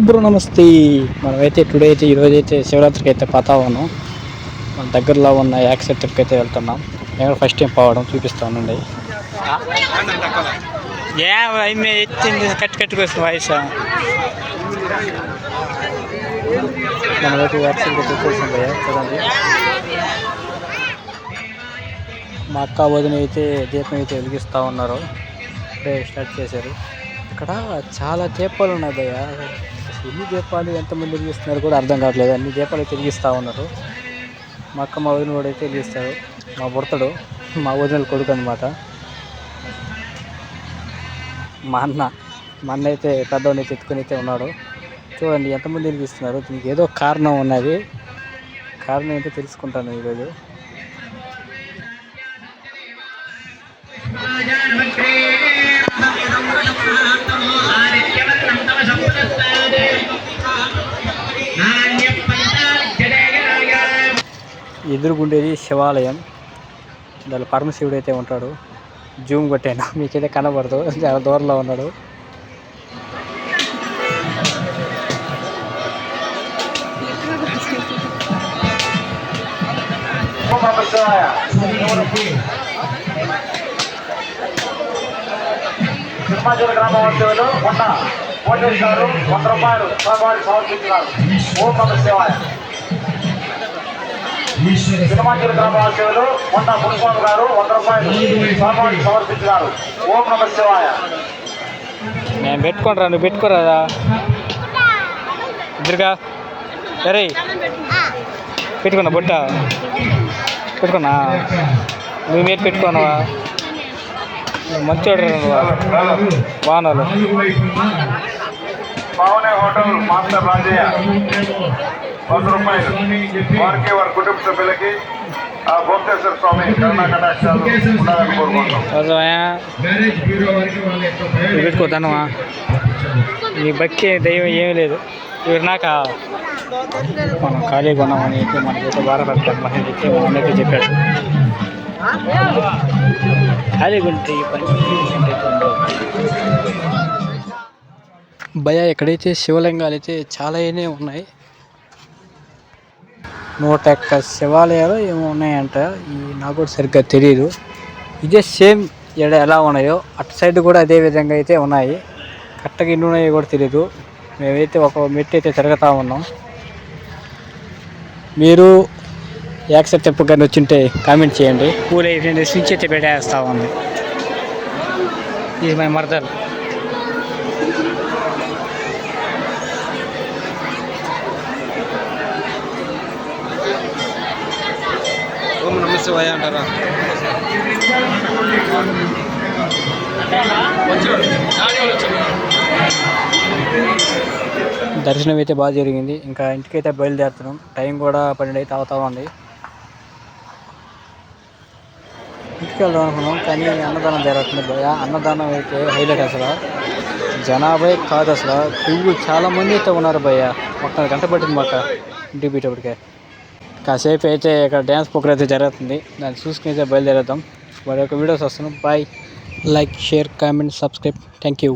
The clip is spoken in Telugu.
బ్రో నమస్తే. మనమైతే టుడే అయితే ఈరోజు అయితే శివరాత్రికి అయితే పోతా ఉన్నాం మన దగ్గరలో ఉన్న యాక్సెట్ ట్రిప్కి అయితే వెళ్తున్నాం. నేను ఫస్ట్ టైం పోవడం చూపిస్తా ఉండండి. ఏ అమ్మే ఎత్తింది కట్టి కట్టుకొసిన వాయిస్. మనమైతే యాక్సెట్ వచ్చేసాం భయ్యా చూడండి. మా అక్క వదిన అయితే దీపం అయితే వెలిగిస్తూ ఉన్నారు. స్టార్ట్ చేశారు. ఇక్కడ చాలా దీపాలు ఉన్నాయి ఎన్ని దీపాలు ఎంతమంది వెలిగిస్తున్నారు కూడా అర్థం కావట్లేదు. అన్ని దీపాలు తిరిగిస్తూ వెలిగిస్తూ ఉన్నారు. మా అక్క మా వదిన కూడా అయితే వెలిగిస్తారు. మా బుడతడు మా వదినల కొడుకు అనమాట మా అన్న మా అన్న అయితే పెద్దవాడిని అయితే అయితే ఉన్నాడు. చూడండి ఎంతమంది వెలిగిస్తున్నారు. దీనికి ఏదో కారణం ఉన్నది. కారణం ఏంటో తెలుసుకుంటాను ఈరోజు. ఎదురుగుండేది శివాలయం. దాని పరమశివుడు అయితే ఉంటాడు. జూమ్ కొట్టాను. మీకైతే కనబడదు. చాలా దూరంలో ఉన్నాడు. సింహాచల గ్రామ వాసులు ఉన్న కోటేశ్వరు వంద రూపాయలు స్వామివారి సమర్పించినారు ఓం నమ శివాయ. సింహాచల గ్రామ వాసులు ఉన్న మున్స్వామి గారు వంద రూపాయలు సమర్పించినారు ఓం నమ శివాయ. నేను పెట్టుకోనరా నువ్వు పెట్టుకోరాదా ఇద్దరుగా సరే పెట్టుకున్నా బుట్ట. పెట్టుకున్నా. నువ్వు మీరు పెట్టుకున్నావా? మంచోడు పావనే హోటల్ మాస్టర్ రాజయ్య. వంద రూపాయలు. వారికి వారి కుటుంబ సభ్యులకి ఆ భోక్తేశ్వర స్వామి కరుణా కటాక్షాలు ఉండాలని కోరుకుంటున్నాం. కోసమా మ్యారేజ్ బ్యూరో వారికి వాళ్ళ యొక్క నువ్వు పెట్టుకోతానవా నీ భక్తి దైవం ఏమీ లేదు. ఇవి నాక? మనం ఖాళీగా ఉన్నామని అయితే మనకైతే బాధపడతాం అని అన్న అయితే చెప్పాడు. ఖాళీగా ఉంటే ఈ పని. భయ ఎక్కడైతే శివలింగాలు అయితే చాలా అయినే ఉన్నాయి. నూట యొక్క శివాలయాలు ఏమో ఉన్నాయంట. ఈ నాకు కూడా సరిగ్గా తెలియదు ఇదే సేమ్ ఎడ ఎలా ఉన్నాయో అటు సైడ్ కూడా అదే విధంగా అయితే ఉన్నాయి. కరెక్ట్గా ఎన్ని ఉన్నాయో కూడా తెలియదు మేమైతే ఒక మెట్టు అయితే తిరుగుతూ ఉన్నాం. మీరు యాక్సెప్ట్ చెప్పగానే వచ్చింటే కామెంట్ చేయండి. పూలు అయిపోయింది స్విచ్ అయితే పెట్టేస్తా ఉంది. ఇది మై మరదలు. ఓం అంటారా. దర్శనం అయితే బాగా జరిగింది. ఇంకా ఇంటికైతే బయలుదేరుతున్నాం. టైం కూడా పన్నెండు అయితే అవుతా ఉంది. ఇంటికి వెళ్దాం అనుకున్నాం కానీ అన్నదానం జరుగుతుంది భయ అన్నదానం అయితే హైలైట్ అసలు. జనాభా కాదు అసలు. క్యూ చాలా మంది అయితే ఉన్నారు భయ్య. మొత్తం గంట పట్టింది మాకు. ఇంటికి పోయేటప్పటికే. కాసేపు అయితే ఇక్కడ డ్యాన్స్ ప్రోగ్రామ్ అయితే జరుగుతుంది. దాన్ని చూసుకుని అయితే బయలుదేరేద్దాం. మరి యొక్క వీడియోస్ వస్తున్నాం bye. Like share comment subscribe. Thank you